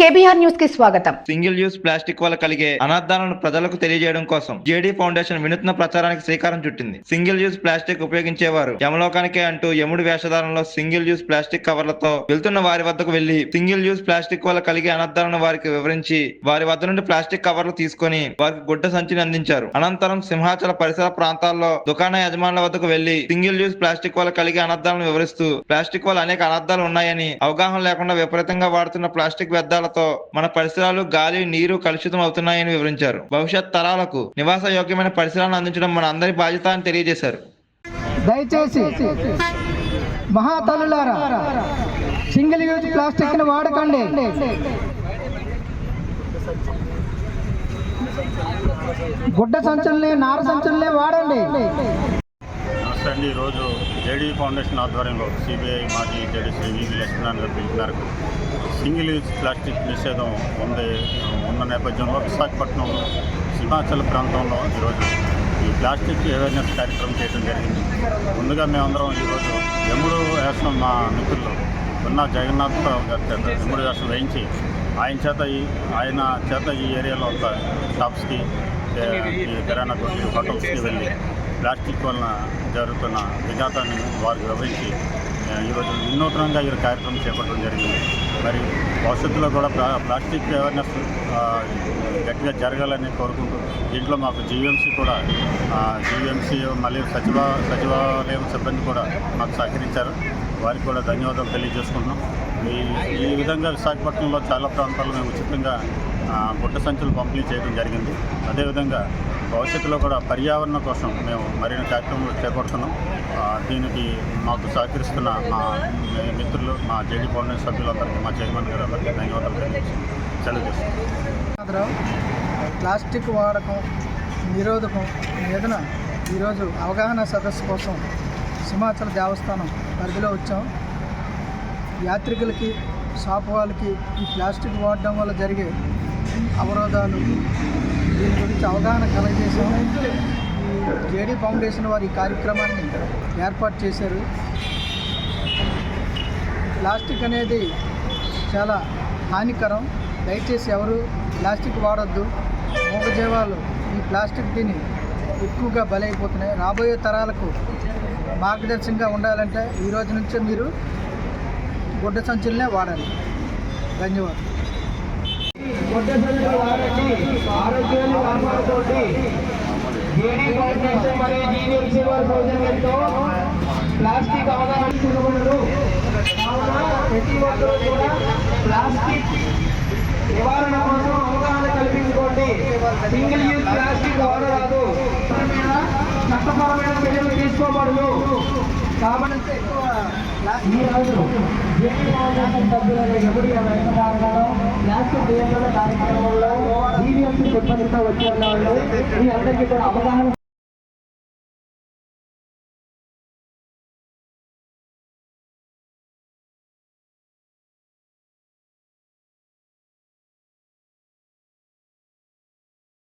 KBR న్యూస్కి స్వాగతం. Single use plastic వల్ల కలిగే అనర్థాలను ప్రజలకు తెలియజేయడం కోసం జేడీ ఫౌండేషన్ వినూత్న ప్రచారానికి శ్రీకారం చుట్టింది. సింగిల్ యూస్ ప్లాస్టిక్ ఉపయోగించేవారు యమలోకానికే అంటూ యముడి వేషధారంలో సింగిల్ యూస్ ప్లాస్టిక్ కవర్లతో వెళ్తున్న వారి వద్దకు వెళ్ళి సింగిల్ యూస్ ప్లాస్టిక్ వల్ల కలిగే అనర్థాలను వారికి వివరించి వారి వద్ద నుండి ప్లాస్టిక్ కవర్లు తీసుకొని వారికి గుడ్డ సంచిని అందించారు. అనంతరం సింహాచల పరిసర ప్రాంతాల్లో దుకాణ యజమానుల వద్దకు వెళ్ళి సింగిల్ యూస్ ప్లాస్టిక్ వల్ల కలిగే అనర్థాలను వివరిస్తూ ప్లాస్టిక్ వల్ల అనేక అనర్థాలు ఉన్నాయని అవగాహన లేకుండా విపరీతంగా వాడుతున్న ప్లాస్టిక్ వ్యర్థాల వ్యర్థాలతో మన పరిసరాలు గాలి నీరు కలుషితం అవుతున్నాయని వివరించారు. భవిష్యత్ తరాలకు నివాస యోగ్యమైన పరిసరాలను అందించడం మన అందరి బాధ్యత అని తెలియజేశారు. దయచేసి మహాతల్లులారా సింగిల్ యూజ్ ప్లాస్టిక్ని వాడకండి. గుడ్డ సంచుల్ని నార సంచుల్ని వాడండి. ఈరోజు జేడీ ఫౌండేషన్ ఆధ్వర్యంలో సిబిఐ మాజీ జేడీ శ్రీ వివి లక్ష్మీనారాయణ గారు పిలుపు మేరకు సింగిల్ యూజ్ ప్లాస్టిక్ నిషేధం ఉంది. ఉన్న నేపథ్యంలో విశాఖపట్నం సింహాచల ప్రాంతంలో ఈరోజు ఈ ప్లాస్టిక్ అవేర్నెస్ కార్యక్రమం చేయడం జరిగింది. ముందుగా మేమందరం ఈరోజు యముడు వేషం మా మిత్రులు ఉన్న జగన్నాథ్ గారి చేత యముడు వేషం వేయించి ఆయన చేత ఈ ఆయన చేత ఈ ఏరియాలో ఒక షాప్స్కి కిరాణా కొట్టి హోటల్స్కి వెళ్ళి ప్లాస్టిక్ వలన జరుగుతున్న విఘాతాన్ని వారికి వివరించి ఈరోజు వినూత్నంగా ఈ కార్యక్రమం చేపట్టడం జరిగింది. మరి భవిష్యత్తులో కూడా ప్లా ప్లాస్టిక్ అవేర్నెస్ గట్టిగా జరగాలని కోరుకుంటూ దీంట్లో మాకు జీవీఎంసీ కూడా జీవీఎంసీ మళ్ళీ సచివ సచివాలయం సిబ్బంది కూడా మాకు సహకరించారు. వారికి కూడా ధన్యవాదాలు తెలియజేసుకుంటున్నాం. ఈ ఈ విధంగా విశాఖపట్నంలో చాలా ప్రాంతాల్లో మేము ఉచితంగా గుట్ట గుడ్డ సంచులు పంపిణీ చేయడం జరిగింది. అదేవిధంగా భవిష్యత్తులో కూడా పర్యావరణ కోసం మేము మరిన్ని కార్యక్రమాలు చేపడుతున్నాం. దీనికి మాకు సహకరిస్తున్న మా మిత్రులు మా జేడీ ఫౌండేషన్ సభ్యులందరికీ మా చైర్మన్ గారు అందరికీ ధన్యవాదాలు సెలవు చేస్తున్నాం. ప్లాస్టిక్ వాడకం నిరోధకం మీదన ఈరోజు అవగాహన సదస్సు కోసం సింహాచల దేవస్థానం పరిధిలో వచ్చాం. యాత్రికులకి షాప్ వాళ్ళకి ఈ ప్లాస్టిక్ వాడడం వల్ల జరిగే అవరోధాలు. దీని గురించి అవగాహన కలగజేసాం జేడీ ఫౌండేషన్ వారి ఈ కార్యక్రమాన్ని ఏర్పాటు చేశారు. ప్లాస్టిక్ అనేది చాలా హానికరం. దయచేసి ఎవరు ప్లాస్టిక్ వాడొద్దు. మూగజీవాలు ఈ ప్లాస్టిక్ తిని ఎక్కువగా బలైపోతున్నాయి. రాబోయే తరాలకు మార్గదర్శకంగా ఉండాలంటే ఈ రోజు నుంచే మీరు గుడ్డ సంచులనే వాడాలి. ధన్యవాదాలు. గుడ్డ ఆరోగ్యాన్ని కాపాడుకోండి ఫౌండేషన్ మరియు సౌజన్యంతో ప్లాస్టిక్ అవగాహన చూడబడరు కావున ప్రతి ఒక్కరూ కూడా ప్లాస్టిక్ నివారణ కోసం అవగాహన కల్పించుకోండి సింగిల్ యూజ్ ప్లాస్టిక్ వాడరాదు చట్టపరమైన చర్యలు తీసుకోబడదు కాబట్టి ఈ రోజు జేడీ ఫౌండేషన్ సభ్యులైన ఎవరి ప్లాస్టిక్ నియంత్రణ కార్యక్రమంలో జీవీఎంసీ సిబ్బందితో వచ్చే వాళ్ళు మీ అందరికీ కూడా అవగాహన